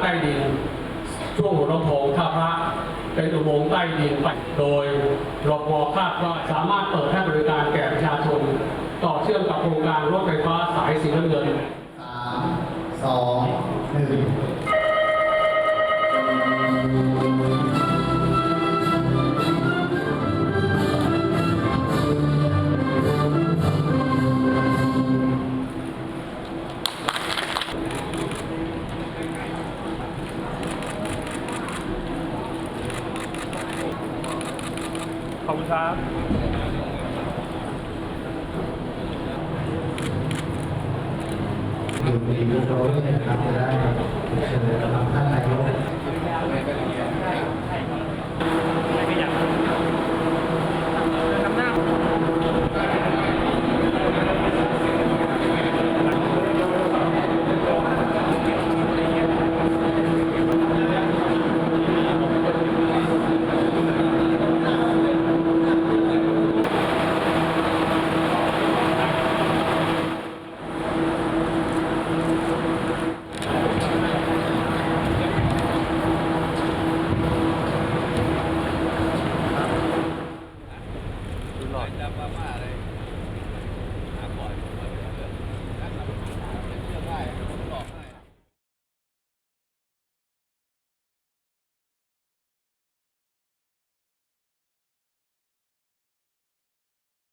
ใต้ดิน ช่วงหัวลำโพงท่าพระ เป็นอุโมงค์ใต้ดินไปโดยรบวภาคว่าสามารถเปิดให้บริการแก่ประชาชน ต่อเชื่อมกับโครงการรถไฟฟ้าสายสีน้ำเงินสามสองหนึ่ง ขอบคุณครับดูดีดูโปรด้วยนะครับจะได้ Dapat pa,